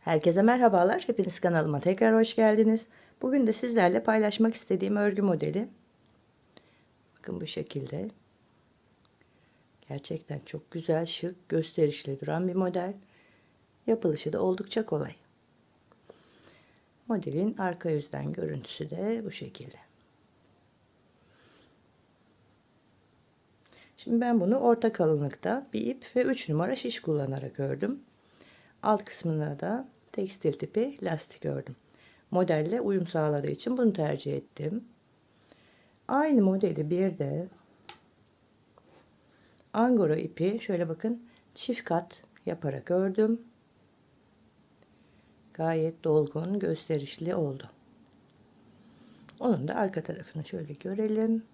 Herkese merhabalar. Hepiniz kanalıma tekrar hoş geldiniz. Bugün de sizlerle paylaşmak istediğim örgü modeli. Bakın bu şekilde. Gerçekten çok güzel, şık, gösterişli duran bir model. Yapılışı da oldukça kolay. Modelin arka yüzden görüntüsü de bu şekilde. Şimdi ben bunu orta kalınlıkta bir ip ve 3 numara şiş kullanarak ördüm. Alt kısmına da tekstil tipi lastik ördüm. Modelle uyum sağladığı için bunu tercih ettim. Aynı modeli bir de angora ipi şöyle bakın çift kat yaparak ördüm. Gayet dolgun, gösterişli oldu. Onun da arka tarafını şöyle görelim.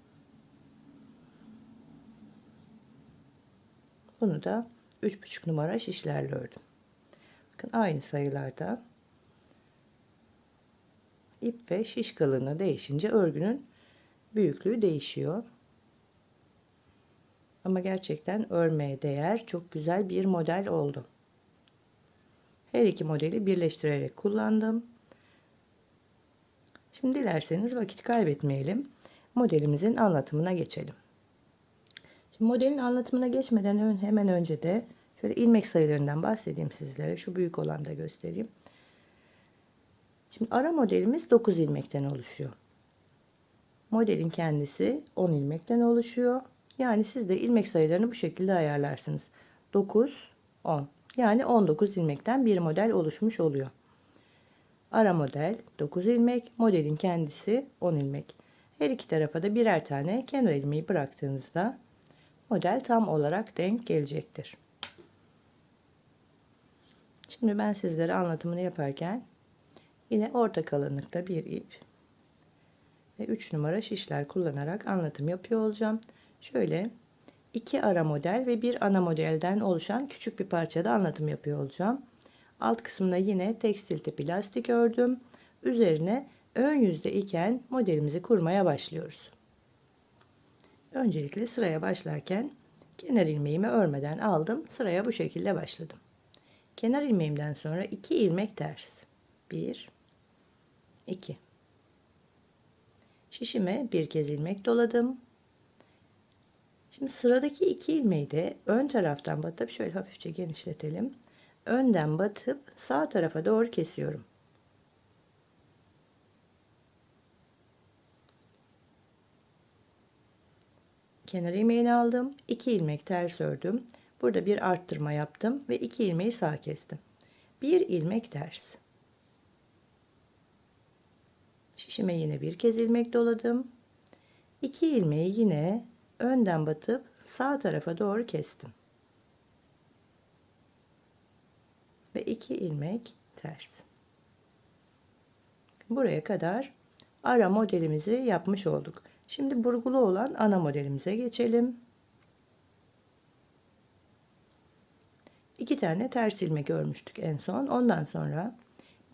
Bunu da 3,5 numara şişlerle ördüm. Bakın aynı sayılarda ip ve şiş kalınlığı değişince örgünün büyüklüğü değişiyor. Ama gerçekten örmeye değer çok güzel bir model oldu. Her iki modeli birleştirerek kullandım. Şimdi dilerseniz vakit kaybetmeyelim. Modelimizin anlatımına geçelim. Şimdi modelin anlatımına geçmeden hemen önce de şöyle ilmek sayılarından bahsedeyim sizlere. Şu büyük olan da göstereyim. Şimdi ara modelimiz 9 ilmekten oluşuyor. Modelin kendisi 10 ilmekten oluşuyor. Yani siz de ilmek sayılarını bu şekilde ayarlarsınız. 9, 10. Yani 19 ilmekten bir model oluşmuş oluyor. Ara model 9 ilmek, modelin kendisi 10 ilmek. Her iki tarafa da birer tane kenar ilmeği bıraktığınızda model tam olarak denk gelecektir. Şimdi ben sizlere anlatımını yaparken yine orta kalınlıkta bir ip ve 3 numara şişler kullanarak anlatım yapıyor olacağım. Şöyle iki ara model ve bir ana modelden oluşan küçük bir parçada anlatım yapıyor olacağım. Alt kısmına yine tekstil tipi lastik ördüm. Üzerine ön yüzde iken modelimizi kurmaya başlıyoruz. Öncelikle sıraya başlarken kenar ilmeğimi örmeden aldım. Sıraya bu şekilde başladım. Kenar ilmeğimden sonra 2 ilmek ters. 1 2 Şişime bir kez ilmek doladım. Şimdi sıradaki iki ilmeği de ön taraftan batıp şöyle hafifçe genişletelim. Önden batıp sağ tarafa doğru kesiyorum. Kenar ilmeğini aldım. 2 ilmek ters ördüm. Burada bir arttırma yaptım ve 2 ilmeği sağ kestim. 1 ilmek ters. Şişime yine bir kez ilmek doladım. 2 ilmeği yine önden batıp sağ tarafa doğru kestim. Ve 2 ilmek ters. Buraya kadar ara modelimizi yapmış olduk. Şimdi burgulu olan ana modelimize geçelim. İki tane ters ilmek örmüştük en son. Ondan sonra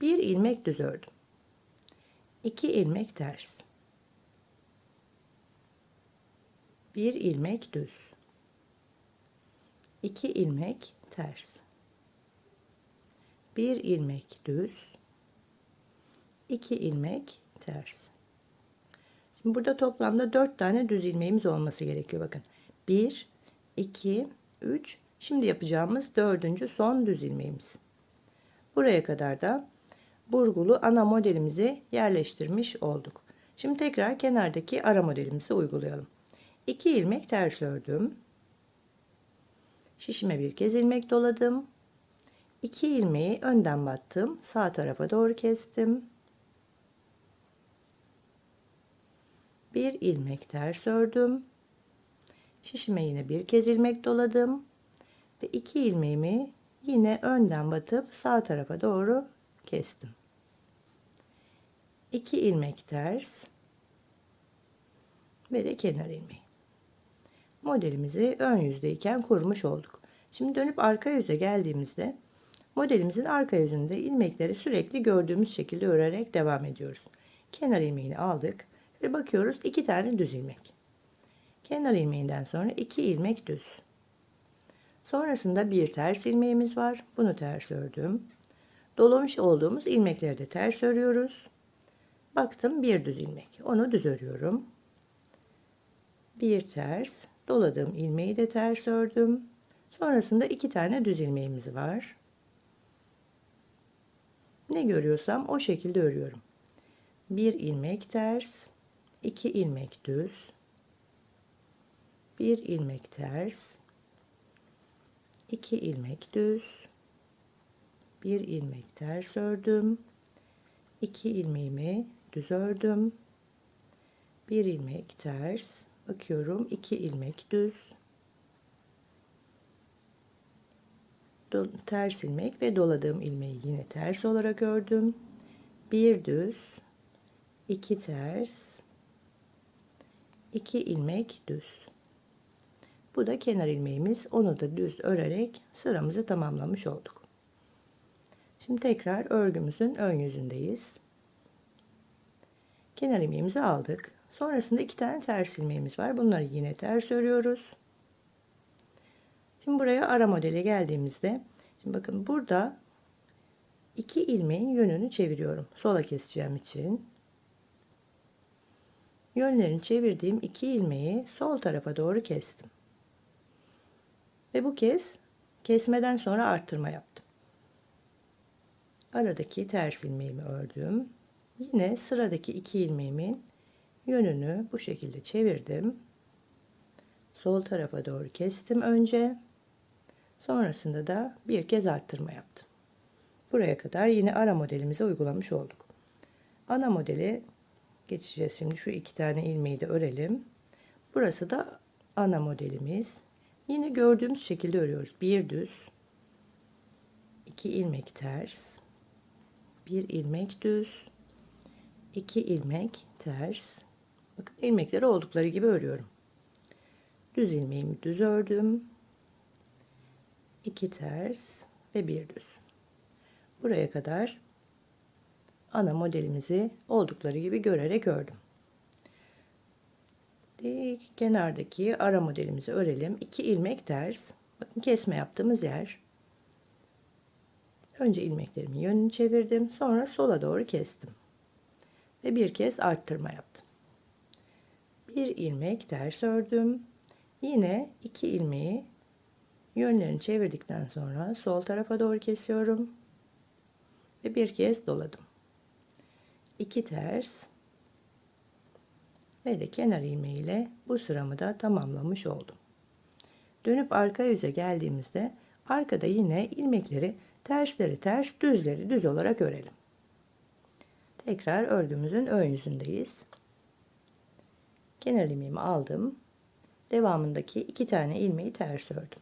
bir ilmek düz ördüm. İki ilmek ters. Bir ilmek düz. İki ilmek ters. Bir ilmek düz. İki ilmek ters. Şimdi burada toplamda 4 tane düz ilmeğimiz olması gerekiyor. Bakın 1, 2, 3. Şimdi yapacağımız dördüncü son düz ilmeğimiz. Buraya kadar da burgulu ana modelimizi yerleştirmiş olduk. Şimdi tekrar kenardaki ara modelimizi uygulayalım. 2 ilmek ters ördüm. Şişime bir kez ilmek doladım. 2 ilmeği önden battım. Sağ tarafa doğru kestim. bir ilmek ters ördüm. Şişime yine bir kez ilmek doladım ve iki ilmeğimi yine önden batıp sağ tarafa doğru kestim. 2 ilmek ters ve de kenar ilmeği. Modelimizi ön yüzdeyken kurmuş olduk. Şimdi dönüp arka yüze geldiğimizde modelimizin arka yüzünde ilmekleri sürekli gördüğümüz şekilde örerek devam ediyoruz. Kenar ilmeğini aldık ve bakıyoruz iki tane düz ilmek. Kenar ilmeğinden sonra iki ilmek düz. Sonrasında bir ters ilmeğimiz var. Bunu ters ördüm. Dolamış olduğumuz ilmekleri de ters örüyoruz. Baktım bir düz ilmek. Onu düz örüyorum. Bir ters. Doladığım ilmeği de ters ördüm. Sonrasında iki tane düz ilmeğimiz var. Ne görüyorsam o şekilde örüyorum. Bir ilmek ters, iki ilmek düz, bir ilmek ters, iki ilmek düz, bir ilmek ters ördüm, iki ilmeğimi düz ördüm, bir ilmek ters, bakıyorum iki ilmek düz, ters ilmek ve doladığım ilmeği yine ters olarak ördüm. Bir düz, iki ters, iki ilmek düz. Bu da kenar ilmeğimiz. Onu da düz örerek sıramızı tamamlamış olduk. Şimdi tekrar örgümüzün ön yüzündeyiz. Kenar ilmeğimizi aldık. Sonrasında iki tane ters ilmeğimiz var. Bunları yine ters örüyoruz. Şimdi buraya ara modele geldiğimizde şimdi bakın burada iki ilmeğin yönünü çeviriyorum. Sola keseceğim için. Yönlerini çevirdiğim iki ilmeği sol tarafa doğru kestim. Ve bu kez kesmeden sonra arttırma yaptım. Aradaki ters ilmeğimi ördüm. Yine sıradaki iki ilmeğimin yönünü bu şekilde çevirdim. Sol tarafa doğru kestim önce. Sonrasında da bir kez arttırma yaptım. Buraya kadar yine ara modelimize uygulamış olduk. Ana modeli geçeceğiz şimdi. Şu iki tane ilmeği de örelim. Burası da ana modelimiz. Yine gördüğümüz şekilde örüyoruz. Bir düz, iki ilmek ters, bir ilmek düz, iki ilmek ters. Bakın ilmekleri oldukları gibi örüyorum. Düz ilmeğimi düz ördüm. 2 ters ve bir düz. Buraya kadar ana modelimizi oldukları gibi görerek ördüm. Kenardaki ara modelimizi örelim. 2 ilmek ters. Bakın kesme yaptığımız yer. Önce ilmeklerimin yönünü çevirdim. Sonra sola doğru kestim. Ve bir kez arttırma yaptım. Bir ilmek ters ördüm. Yine iki ilmeği Yönlerini çevirdikten sonra sol tarafa doğru kesiyorum. Ve bir kez doladım. 2 ters ve de kenar ilmeği ile bu sıramı da tamamlamış oldum. Dönüp arka yüze geldiğimizde arkada yine ilmekleri tersleri ters düzleri düz olarak örelim. Tekrar örgümüzün ön yüzündeyiz. Kenar ilmeğimi aldım. Devamındaki iki tane ilmeği ters ördüm.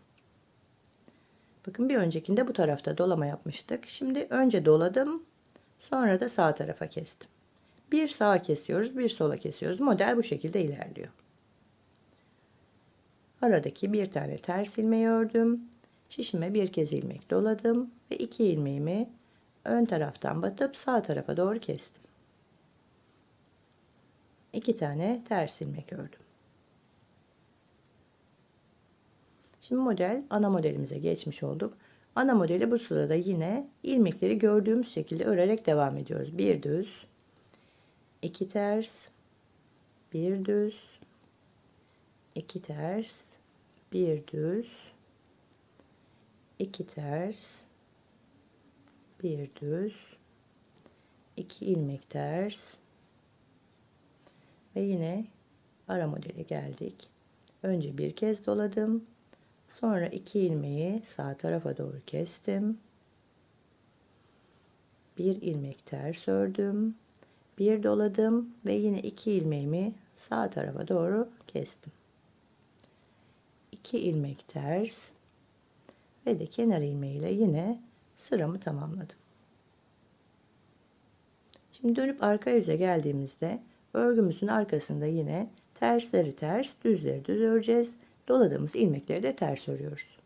Bakın bir öncekinde bu tarafta dolama yapmıştık. Şimdi önce doladım. Sonra da sağ tarafa kestim. Bir sağa kesiyoruz, bir sola kesiyoruz. Model bu şekilde ilerliyor. Aradaki bir tane ters ilmeği ördüm. Şişime bir kez ilmek doladım ve iki ilmeğimi ön taraftan batıp sağ tarafa doğru kestim. İki tane ters ilmek ördüm. Şimdi model ana modelimize geçmiş olduk. Ana modeli bu sırada yine ilmekleri gördüğümüz şekilde örerek devam ediyoruz. Bir düz, iki ters, bir düz, iki ters, bir düz, iki ters, bir düz, iki ilmek ters ve yine ara modele geldik. Önce bir kez doladım. Sonra iki ilmeği sağ tarafa doğru kestim. Bir ilmek ters ördüm. Bir doladım ve yine iki ilmeğimi sağ tarafa doğru kestim. İki ilmek ters ve de kenar ilmeğiyle yine sıramı tamamladım. Şimdi dönüp arka yüze geldiğimizde örgümüzün arkasında yine tersleri ters, düzleri düz öreceğiz doladığımız ilmekleri de ters örüyoruz.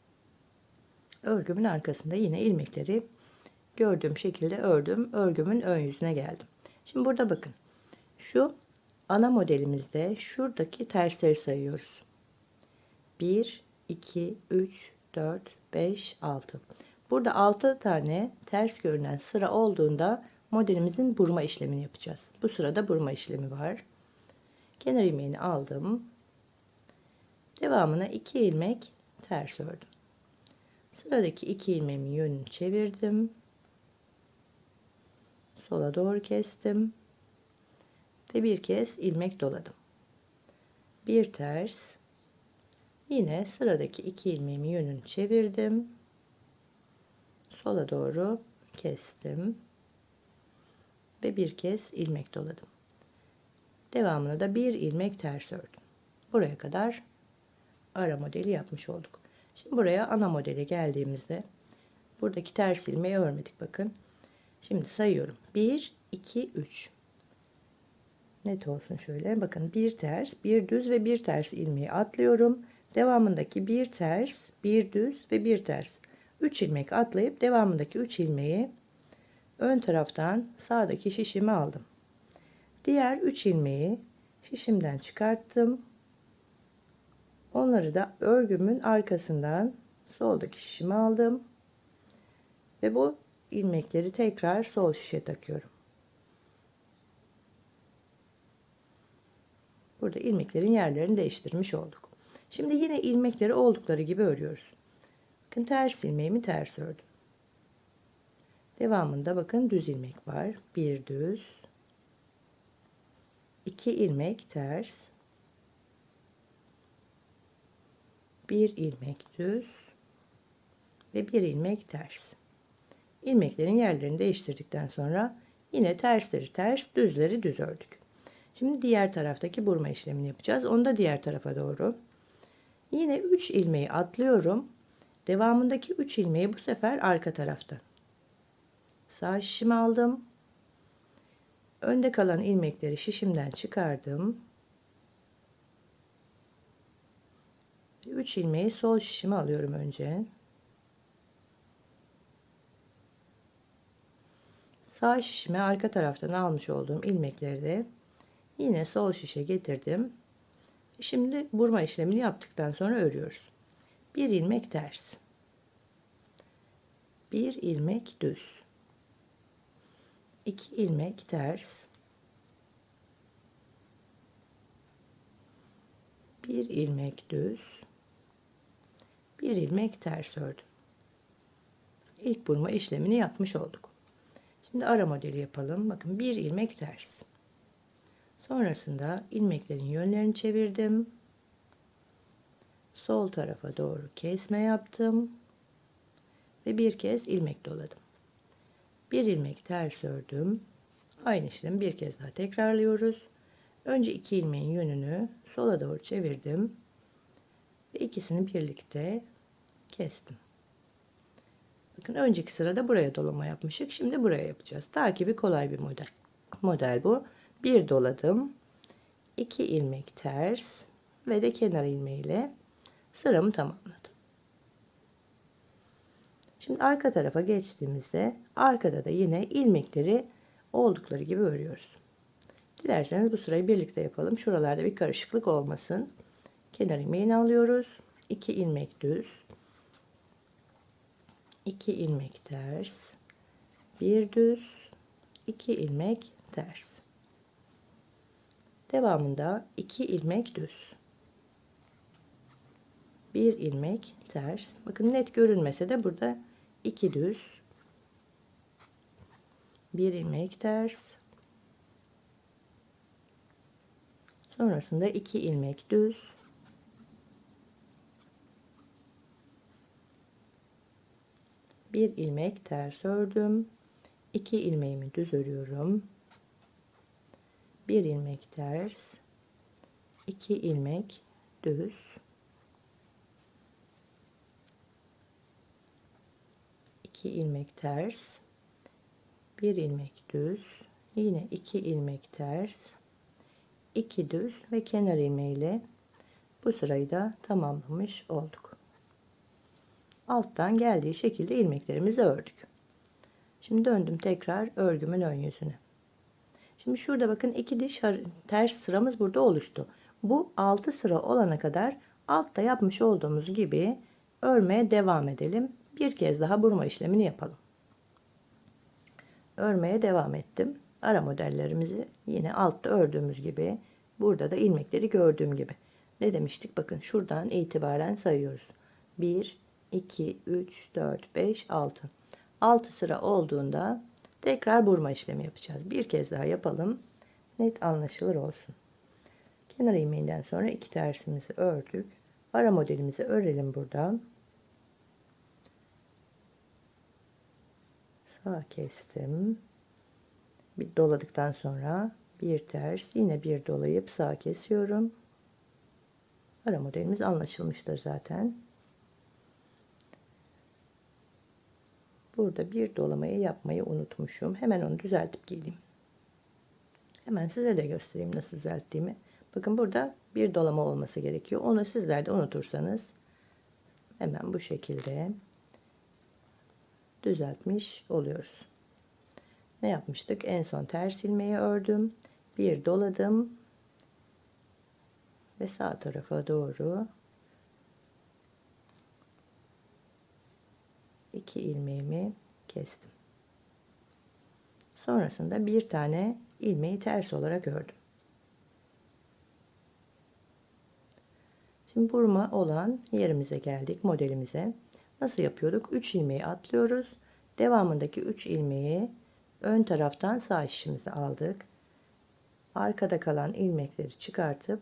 Örgümün arkasında yine ilmekleri gördüğüm şekilde ördüm. Örgümün ön yüzüne geldim. Şimdi burada bakın. Şu ana modelimizde şuradaki tersleri sayıyoruz. 1, 2, 3, 4, 5, 6. burada 6 tane ters görünen sıra olduğunda modelimizin burma işlemini yapacağız. Bu sırada burma işlemi var. Kenar ilmeğini aldım. Devamına 2 ilmek ters ördüm. Sıradaki 2 ilmeğimin yönünü çevirdim. Sola doğru kestim. Ve bir kez ilmek doladım. Bir ters. Yine sıradaki 2 ilmeğimin yönünü çevirdim. Sola doğru kestim. Ve bir kez ilmek doladım. Devamına da bir ilmek ters ördüm. Buraya kadar ara modeli yapmış olduk. Şimdi buraya ana modele geldiğimizde buradaki ters ilmeği örmedik bakın. Şimdi sayıyorum. 1 2 3 Net olsun şöyle. Bakın bir ters, bir düz ve bir ters ilmeği atlıyorum. Devamındaki bir ters, bir düz ve bir ters. 3 ilmek atlayıp devamındaki 3 ilmeği ön taraftan sağdaki şişime aldım. Diğer 3 ilmeği şişimden çıkarttım. Onları da örgümün arkasından soldaki şişime aldım. Ve bu ilmekleri tekrar sol şişe takıyorum. Burada ilmeklerin yerlerini değiştirmiş olduk. Şimdi yine ilmekleri oldukları gibi örüyoruz. Bakın ters ilmeğimi ters ördüm. Devamında bakın düz ilmek var. Bir düz. iki ilmek ters. Bir ilmek düz. Ve bir ilmek ters. İlmeklerin yerlerini değiştirdikten sonra yine tersleri ters, düzleri düz ördük. Şimdi diğer taraftaki burma işlemini yapacağız. Onu da diğer tarafa doğru. Yine 3 ilmeği atlıyorum. Devamındaki 3 ilmeği bu sefer arka tarafta. Sağ şişimi aldım. Önde kalan ilmekleri şişimden çıkardım. 3 ilmeği sol şişime alıyorum önce. Sağ şişime arka taraftan almış olduğum ilmekleri de Yine sol şişe getirdim. Şimdi burma işlemini yaptıktan sonra örüyoruz. Bir ilmek ters. Bir ilmek düz. iki ilmek ters. Bir ilmek düz. Bir ilmek ters ördüm. İlk burma işlemini yapmış olduk. Şimdi ara modeli yapalım. Bakın bir ilmek ters. Sonrasında ilmeklerin yönlerini çevirdim. Sol tarafa doğru kesme yaptım. Ve bir kez ilmek doladım. Bir ilmek ters ördüm. Aynı işlemi bir kez daha tekrarlıyoruz. Önce iki ilmeğin yönünü sola doğru çevirdim. Ve ikisini birlikte kestim. Bakın önceki sırada buraya dolama yapmıştık. Şimdi buraya yapacağız. Takibi kolay bir model. Model bu. Bir doladım. 2 ilmek ters ve de kenar ilmeğiyle sıramı tamamladım. Şimdi arka tarafa geçtiğimizde arkada da yine ilmekleri oldukları gibi örüyoruz. Dilerseniz bu sırayı birlikte yapalım. Şuralarda bir karışıklık olmasın. Kenar ilmeğini alıyoruz. 2 ilmek düz 2 ilmek ters bir düz 2 ilmek ters Devamında 2 ilmek düz. 1 ilmek ters. Bakın net görünmese de burada 2 düz. 1 ilmek ters. Sonrasında 2 ilmek düz. Bir ilmek ters ördüm. 2 ilmeğimi düz örüyorum. Bir ilmek ters. 2 ilmek düz. 2 ilmek ters. Bir ilmek düz. Yine 2 ilmek ters. 2 düz ve kenar ilmeğiyle bu sırayı da tamamlamış olduk alttan geldiği şekilde ilmeklerimizi ördük şimdi döndüm tekrar örgümün ön yüzüne Şimdi şurada bakın iki diş ters sıramız burada oluştu. Bu 6 sıra olana kadar altta yapmış olduğumuz gibi örmeye devam edelim. Bir kez daha burma işlemini yapalım. Örmeye devam ettim. Ara modellerimizi yine altta ördüğümüz gibi burada da ilmekleri gördüğüm gibi. Ne demiştik? Bakın şuradan itibaren sayıyoruz. 1, 2, 3, 4, 5, 6. 6 sıra olduğunda tekrar burma işlemi yapacağız. Bir kez daha yapalım. Net anlaşılır olsun. Kenar ilmeğinden sonra iki tersimizi ördük. Ara modelimizi örelim buradan. Sağ kestim. Bir doladıktan sonra bir ters yine bir dolayıp sağ kesiyorum. Ara modelimiz anlaşılmıştır zaten. Burada bir dolamayı yapmayı unutmuşum. Hemen onu düzeltip geleyim. Hemen size de göstereyim nasıl düzelttiğimi. Bakın burada bir dolama olması gerekiyor. Onu sizler de unutursanız hemen bu şekilde düzeltmiş oluyoruz. Ne yapmıştık? En son ters ilmeği ördüm. Bir doladım. Ve sağ tarafa doğru iki ilmeğimi kestim. Sonrasında bir tane ilmeği ters olarak ördüm. Şimdi burma olan yerimize geldik modelimize. Nasıl yapıyorduk? 3 ilmeği atlıyoruz. Devamındaki 3 ilmeği ön taraftan sağ şişimize aldık. Arkada kalan ilmekleri çıkartıp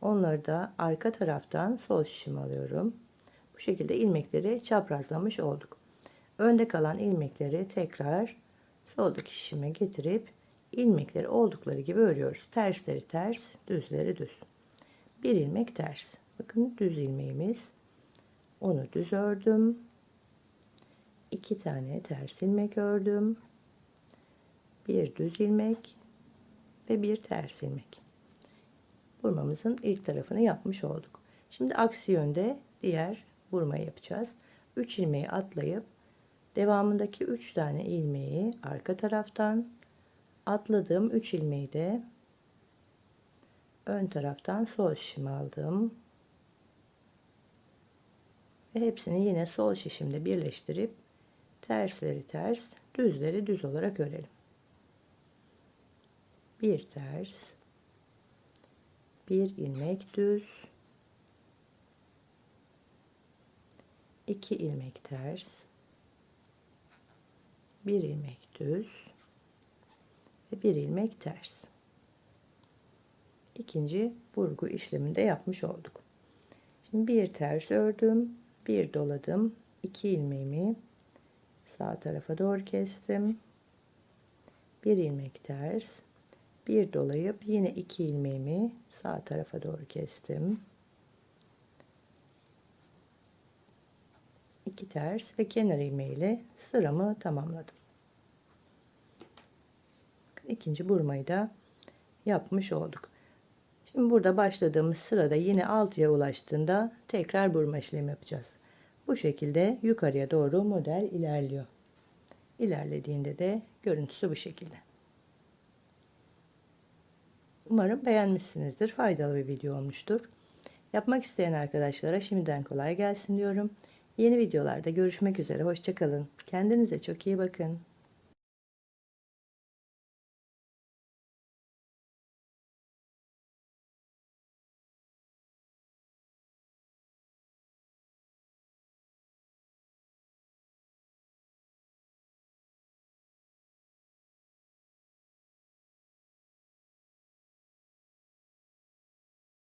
onları da arka taraftan sol şişime alıyorum. Bu şekilde ilmekleri çaprazlamış olduk. Önde kalan ilmekleri tekrar soldaki şişime getirip ilmekleri oldukları gibi örüyoruz. Tersleri ters, düzleri düz. Bir ilmek ters. Bakın düz ilmeğimiz. Onu düz ördüm. iki tane ters ilmek ördüm. Bir düz ilmek ve bir ters ilmek. Burmamızın ilk tarafını yapmış olduk. Şimdi aksi yönde diğer burmayı yapacağız. 3 ilmeği atlayıp devamındaki 3 tane ilmeği arka taraftan atladığım 3 ilmeği de ön taraftan sol şişime aldım. Ve hepsini yine sol şişimde birleştirip tersleri ters, düzleri düz olarak örelim. Bir ters, bir ilmek düz, iki ilmek ters, bir ilmek düz ve bir ilmek ters. İkinci burgu işleminde yapmış olduk. Şimdi bir ters ördüm, bir doladım, iki ilmeğimi sağ tarafa doğru kestim. Bir ilmek ters, bir dolayıp yine iki ilmeğimi sağ tarafa doğru kestim. iki ters ve kenar ilmeğiyle sıramı tamamladım. İkinci burmayı da yapmış olduk. Şimdi burada başladığımız sırada yine 6'ya ulaştığında tekrar burma işlemi yapacağız. Bu şekilde yukarıya doğru model ilerliyor. İlerlediğinde de görüntüsü bu şekilde. Umarım beğenmişsinizdir. Faydalı bir video olmuştur. Yapmak isteyen arkadaşlara şimdiden kolay gelsin diyorum. Yeni videolarda görüşmek üzere. Hoşçakalın. Kendinize çok iyi bakın.